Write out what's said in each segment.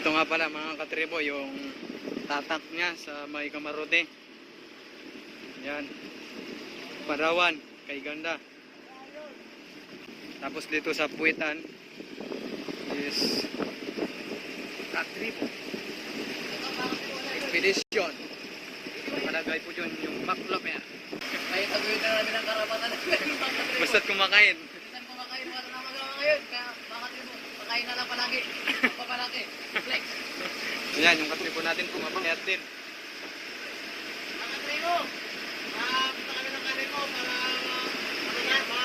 Ito nga pala mga katribo, yung tatak niya sa may kamarote. Yan. Parawan, kay ganda. Tapos dito sa puwitan is katribo. Expedition. Malagay po yun yung maklop yan. Kaya tagawin na namin ang karapatan namin. Basta't kumakain. Minsan kumakain wala na magawa ngayon. Kaya mga tribo, pakain na lang palagi. Papalaki. Flex. Yan, yung katribo natin pumapakayat din. Mga tribo, makapunta kami ng kanin mo para na, ma...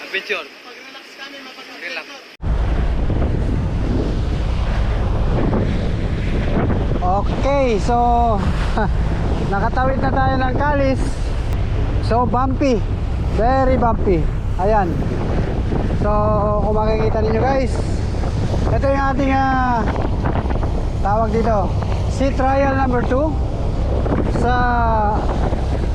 Adventure. Pag-relax kami, mapag-relax. Relax. Okay, so nakatawid na tayo ng kalis. So bumpy. Very bumpy. Ayan. So kung makikita ninyo guys, ito yung ating ah, tawag dito. Sea trial number 2 sa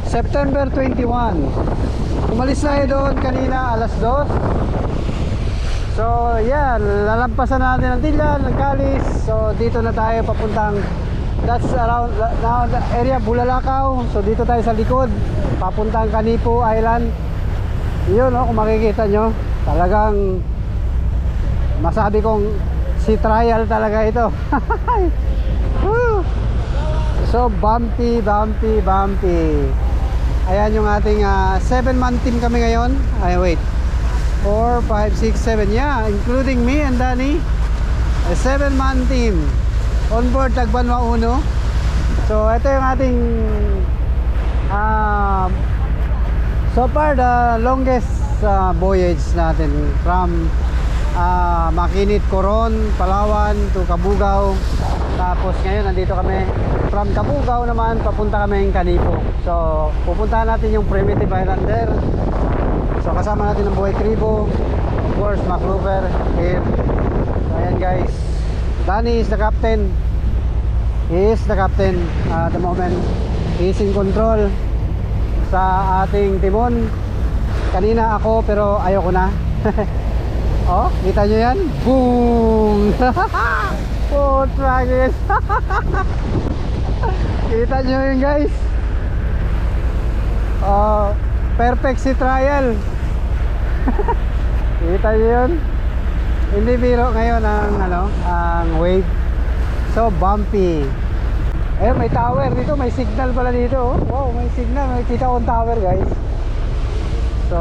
September 21. Umalis tayo doon kanina alas 2. So, yeah, lalampasan natin ang ang Kalis. So, dito na tayo papuntang that's around the area Bulalakaw. So, dito tayo sa likod, papuntang Kanipo Island. Yun, no, kung makikita nyo, talagang masabi kong si trial talaga ito. So, bumpy, bumpy, bumpy. Ayan yung ating 7-man team kami ngayon. Ay, wait. 4, 5, 6, 7 yeah including me and Danny a 7 man team on board Tagbanwa Uno so ito yung ating ah, so far the longest ah, voyage natin from ah, Makinit, Coron, Palawan to Kabugao tapos ngayon nandito kami from Kabugao naman papunta kami ng Kanipo so pupuntahan natin yung Primitive Islander So kasama natin ang Buhay Kribo, of course MacLuver here. So ayan guys. Danny is the captain. He is the captain uh, at the moment. He is in control sa ating timon. Kanina ako pero ayoko na. oh, kita nyo yan? Boom! oh, tragis! kita nyo yun guys? Oh, perfect si trial. Kita niyo yun? Hindi biro ngayon ang ano, ang wave. So bumpy. Eh may tower dito, may signal pala dito. Oh. Wow, may signal, may kita akong tower, guys. So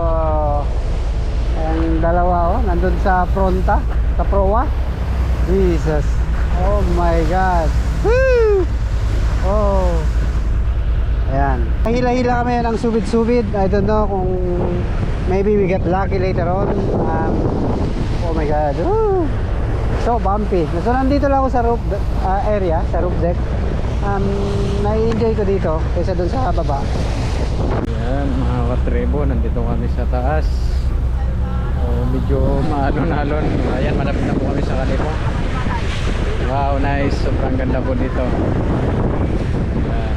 ang dalawa oh, nandun sa fronta, sa proa. Jesus. Oh my god. Woo! Oh. Ayan. Hila-hila kami ng subid-subid. I don't know kung maybe we get lucky later on. Um, oh my God. Woo! So bumpy. So nandito lang ako sa roof uh, area, sa roof deck. Um, nai-enjoy ko dito kaysa doon sa baba. Yan mga katribo, nandito kami sa taas. Medyo maalon-alon. Ayan, malapit na po kami sa kanipo. Wow, nice. Sobrang ganda po dito. Yan.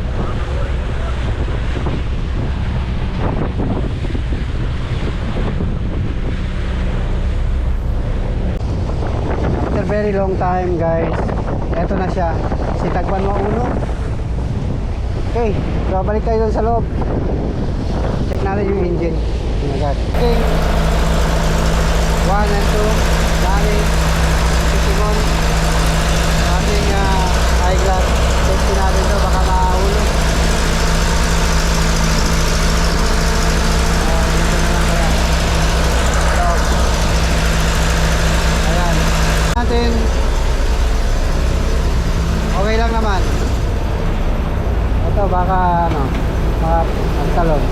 After very long time guys, eto na siya. Si Tagban Uno. Okay, so balik tayo sa loob. Check natin yung engine. Oh my God. Okay. One and two. Dali. Si Simon. Ating uh, eyeglass. Safety natin to. Baka mahulog. Ah. Ayan. Natin. Okay lang naman. Ito baka ano, baka magtalon.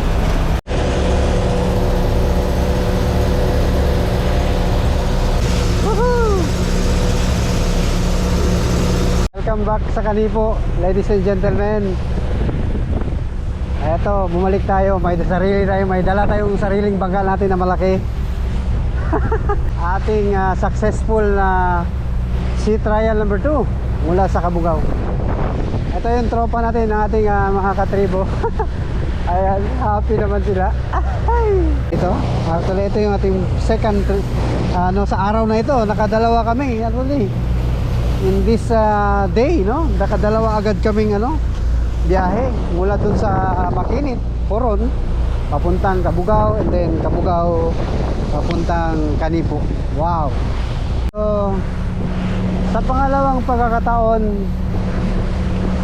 Welcome back sa Kanipo, ladies and gentlemen. Eto, bumalik tayo. May sarili tayo, may dala tayong sariling bangka natin na malaki. ating ah, successful na sea trial number 2 mula sa Kabugao. Ito yung tropa natin ng ating ah, mga katribo. Ayan, happy naman sila. ito, actually ito yung ating second tri- ano sa araw na ito, nakadalawa kami actually. In this ah, day, no? Nakadalawa agad kaming ano, biyahe mula dun sa Makinit, Poron, papuntang Kabugao and then Kabugao papuntang Kanipo. Wow. So, sa pangalawang pagkakataon,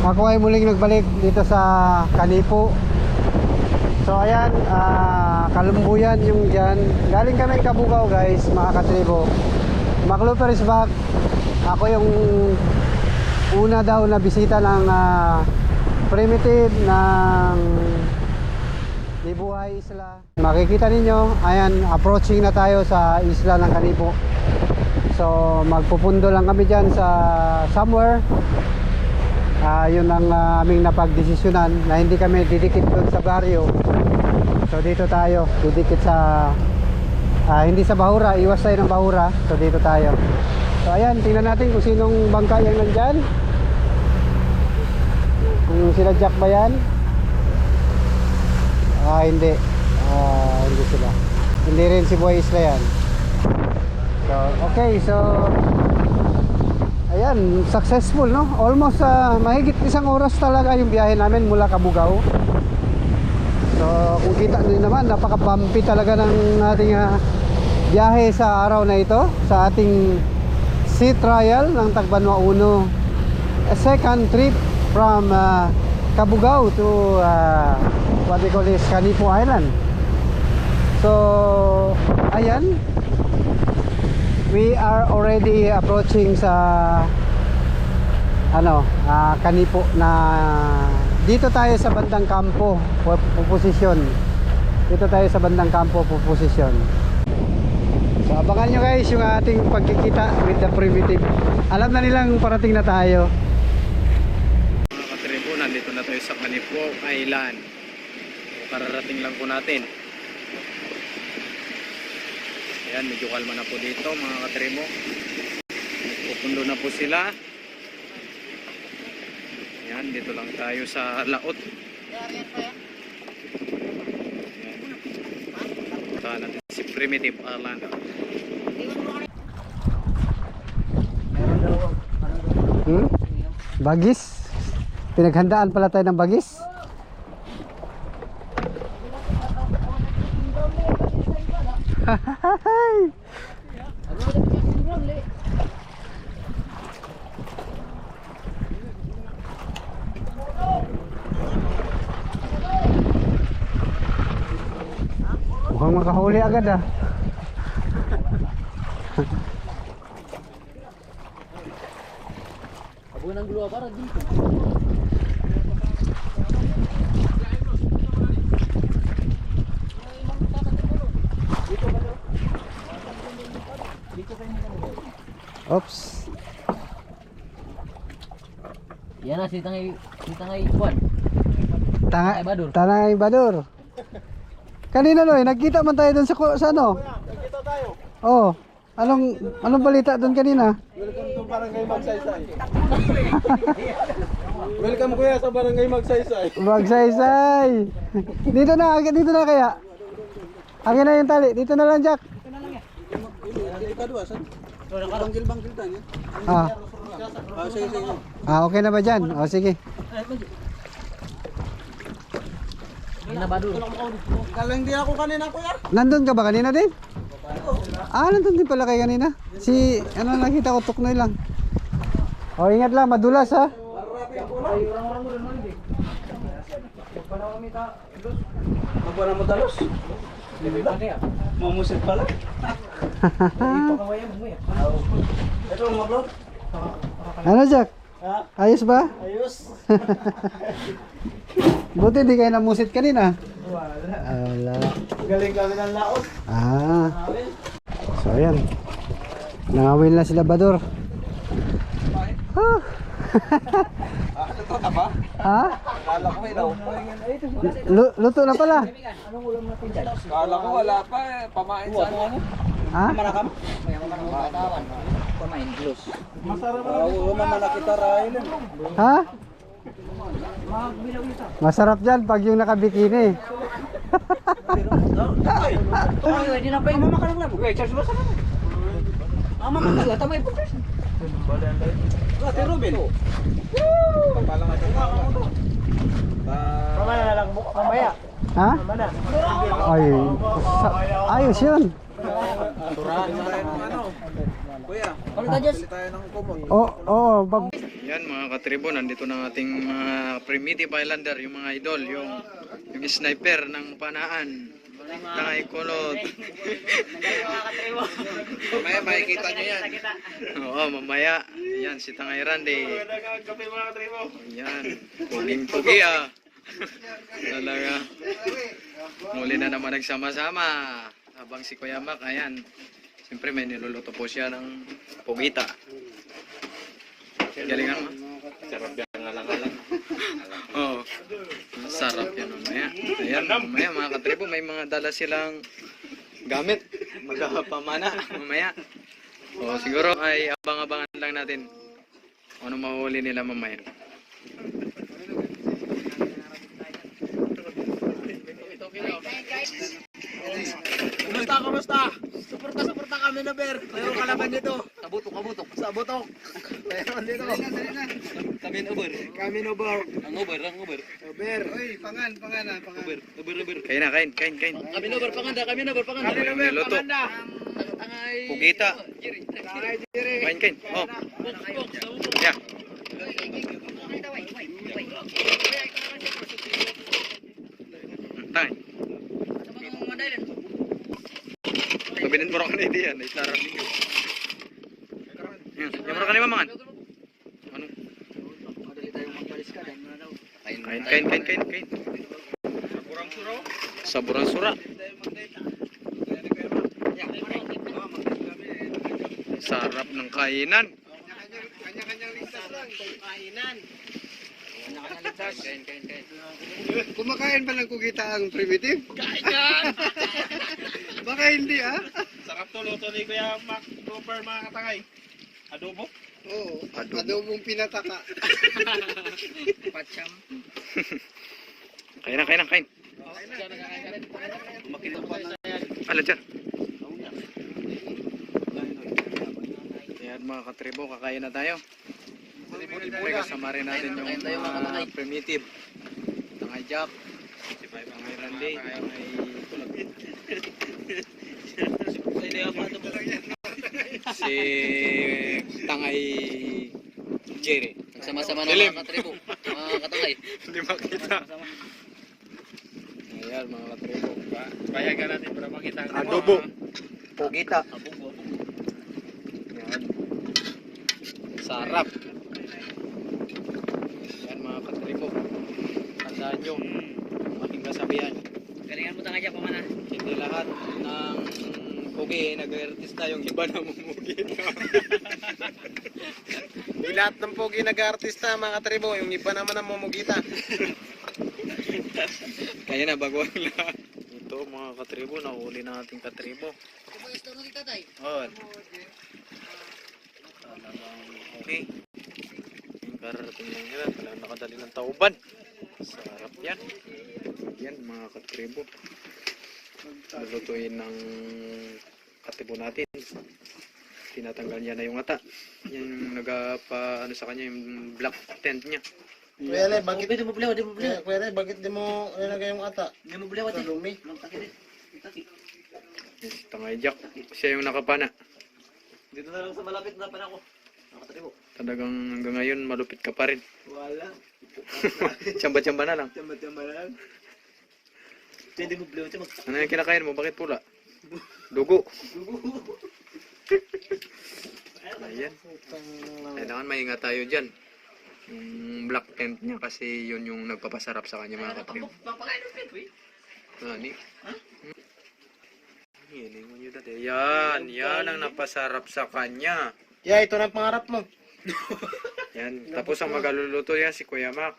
ako ay muling nagbalik dito sa Kanipo. So ayan, ah, Kalumbuyan yung dyan. Galing kami Kabugao guys, mga katribo. Macloper is back. Ako yung una daw na bisita ng ah, primitive ng Libuhay Isla. Makikita ninyo, ayan, approaching na tayo sa isla ng Kanipo. So magpupundo lang kami dyan sa somewhere. Ah, yun ang ah, aming napagdesisyonan na hindi kami didikit doon sa baryo. So dito tayo, didikit sa ah, hindi sa Bahura, iwas tayo ng Bahura. So dito tayo. So ayan, tingnan natin kung sinong bangka yung nandyan. Kung sila Jack ba yan? Ah, hindi. Ah, hindi sila. Hindi rin si Boy Isla yan. So, okay, so Ayan, successful no? Almost ah, mahigit isang oras talaga yung biyahe namin mula Kabugao. So, kung kita nyo naman, napaka-bumpy talaga ng ating ah, biyahe sa araw na ito sa ating sea trial ng Tagbanwa 1. A second trip from ah, Kabugao to ah, what they call is Canipo Island. So, ayan, we are already approaching sa ano, ah, Kanipo na dito tayo sa bandang kampo po- po posisyon. Dito tayo sa bandang kampo po posisyon. So abangan nyo guys yung ating pagkikita with the primitive. Alam na nilang parating na tayo. Mga katribo, nandito na tayo sa Kanipo Island. Kararating lang po natin. Ayan, medyo kalma na po dito mga katribo. Pupundo na po sila. Ayan, dito lang tayo sa Laot. Ayan. Puntahan natin si Primitive Island. Hmm? Bagis? Pinaghandaan pala tayo ng bagis? Mukhang makahuli agad ah. Oops. Yan na, si Tangay, si Tangay Juan. Tanga, Tanay Badur. Tanay Badur. Kanina no, eh, nagkita man tayo doon sa, sa ano? Nagkita tayo. Oh, anong anong balita doon kanina? Barangay Magsaysay. Welcome kuya sa Barangay Magsaysay. Magsaysay. Dito na, dito na kaya. Akin na yung tali. Dito na lang, Jack. Bangkil-bangkil tayo. Ah, Ah, sige, sige. ah okay na ba dyan? O, sige. Yan na Badur. Kalang di ako kanina kuya. Nandun ka ba kanina din? Ah, nandun din pala kayo kanina. Si, ano nakita ko, tuknoy lang. O, ingat lang, madulas ha. Magpana mo talos? Mamusit pala. Ito mablog. Ano, Jack? Ayos ba? Ayos. Buti di kayo namusit kanina. Wala. Wala. Galing kami ng laot. Ah. So ayan. Nangawin na sila Bador. Ah. Ito na ba? ha? Kala ko ilaw. Lu- luto na pala. Kala ko wala pa eh. Pamain sa ano. Ha? Manakam. Pamain, close. Masarap na. Oo naman nakita rahil. Ha? Masarap dyan pag yung nakabikini. Ay! Hindi na pa yung mama ka lang lang. Okay, charge mo sa naman. Mama ka lang, tamay po. Ate Ruben. Papalang ito. Mamaya na lang, mamaya. Ha? Ay, ayos yun. Kuya, Diyos? tayo ng kumot. Oo, oo, bab- Yan mga katribo, nandito na ang ating mga primitive islander, yung mga idol, yung yung sniper ng panaan. Tangay kulot. Mamaya makikita nyo yan. Oo, mamaya. Yan, si Tangay Randy. Yan, puging-pugi ah. Talaga. Muli na naman nagsama-sama. Habang si Kuya Mac, ayan. Siyempre may niluluto po siya ng pugita. Galingan mo. Sarap yan nga lang alam. Oo. Sarap yan mamaya. Ayan, mamaya mga katribo, may mga dala silang gamit. Magkakapamana mamaya. O siguro ay abang-abangan lang natin kung ano mahuli nila mamaya. Kumusta, kumusta? Suporta, suporta kami na Ber. Mayroon kalaban dito. Kabutok, kabutok. Sa butok. Mayroon dito. Kami na Uber. Kami no bar. Ang Uber, ang Uber. Ber. Uy, pangan, pangan ah, pangan. Uber, Uber, Uber. Kain na, kain, kain, kain. Kami na Uber, panganda, kami na Uber, panganda. Kami no Ber, Niluto. pangan na. Tangay. Pugita. Tangay dire. Kain, kain. Oh, Box, box, box. yeah. Tay. Kabinin mo rin kanina yan. Ay, sarap ninyo. Yan. Yan mo rin kanina mangan. Ano? Kain, kain, kain, kain, kain. Kurang suro. Saburan sura. Sarap ng kainan. Kanya-kanyang listas lang. Kainan. Kain, kain, kain. Kumakain ba ng kugita ang primitive? Kain yan. Baka hindi ah. Sarap to luto ni Kuya Mac. Super mga katangay. Adobo. Oo, Adobo. adobong pinataka. Pacham. Kain na, kain na, kain. Ala dyan. Ayan mga katribo, kakain na tayo. Siyempre kasama rin natin yung mga kamatay. primitive. Tangay Jack, Tangay Randy, Tangay si Tangay Jerry. Nagsama-sama na mga katribo. Mga katangay. Hindi makita. Ayan mga katribo. Payagan natin para makita ang Adobo. Pugita. Sarap. Yan mga katribo. Tandaan nyo, aking kasabihan. Galingan mo tangay dyan, pamana. Hindi lahat ng pugi ay nag-artista yung iba na mumugi. Di lahat ng pogi nag-artista mga katribo. Yung iba naman ang mumugita. Kaya na baguhan lahat. Ito mga katribo, nahuli na ating katribo. Oh. Talagang okay. Yung karating lang nila, talagang nakadali ng tauban. Sarap yan. Yan mga katribo. Lulutuin ng katibo natin. Tinatanggal niya na yung ata. Yan yung nagapa ano sa kanya yung black tent niya. Kuya Le, bakit di mo bulewa, di mo bulewa. Kuya Le, bakit di mo ilagay yung ata? Di mo bulewa, di. Lumi. Di. Yes, Tangay Jack. Siya yung nakapana. Dito na lang sa malapit na pa katribo. Talagang hanggang ngayon malupit ka pa rin. Wala. Tsamba-tsamba na lang. Tama-tama lang. Pwede mo di mo. Ano yung kinakain mo? Bakit pula? Dugo. Ayan. Kailangan maingat tayo dyan. Yung black tent niya kasi yun yung nagpapasarap sa kanya mga katrip. Papakain ng pet, eh. Nani? Yan, ingon nyo dati. Yan, yan ang napasarap sa kanya. Yeah, ito na ang pangarap mo. Yan, tapos ang magaluluto yan si Kuya Mac.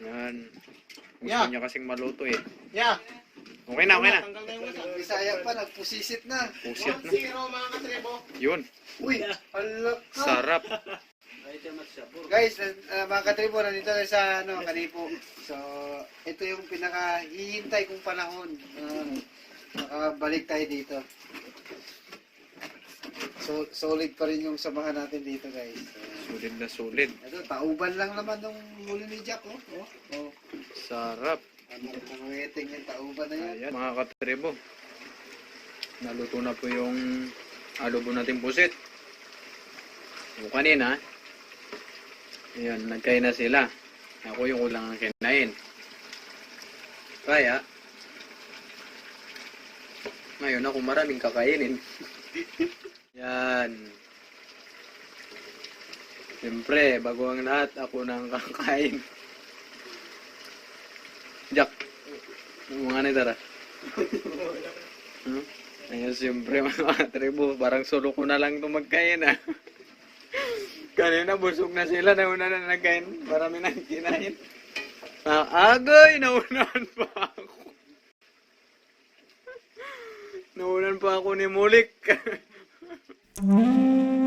Yan. Gusto Yeah. niya kasing maluto eh. Yeah. Okay na, okay na. Tanggal na yung isa. Bisaya pa, nagpusisit na. Pusit na. 1-0 mga katribo. Yun, Uy, halak ka. sarap. Guys, uh, mga katribo, nandito tayo sa ano, Kanipo. So, ito yung pinaka-hihintay kong panahon. Uh, makabalik tayo dito. So, solid pa rin yung samahan natin dito guys. Sulit na sulit. Ito, tauban lang naman nung huli ni Jack, oh. Oh, oh. Sarap. Ano, nangungiting yung tauban na yan. Ayan, mga katribo. Naluto na po yung alubo nating pusit. Yung kanina, ayan, nagkain na sila. Ako yung ulang ang kinain. Kaya, ngayon ako maraming kakainin. Yan. Siyempre, bago ang lahat, ako nang kakain. Jack, mga na tara. Hmm? Ayun, siyempre mga tribo, parang solo ko na lang ito magkain ah. Kanina busog na sila, nauna na nagkain, marami nang kinain. Ah, agay, naunahan pa ako. naunan pa ako ni Mulik. Música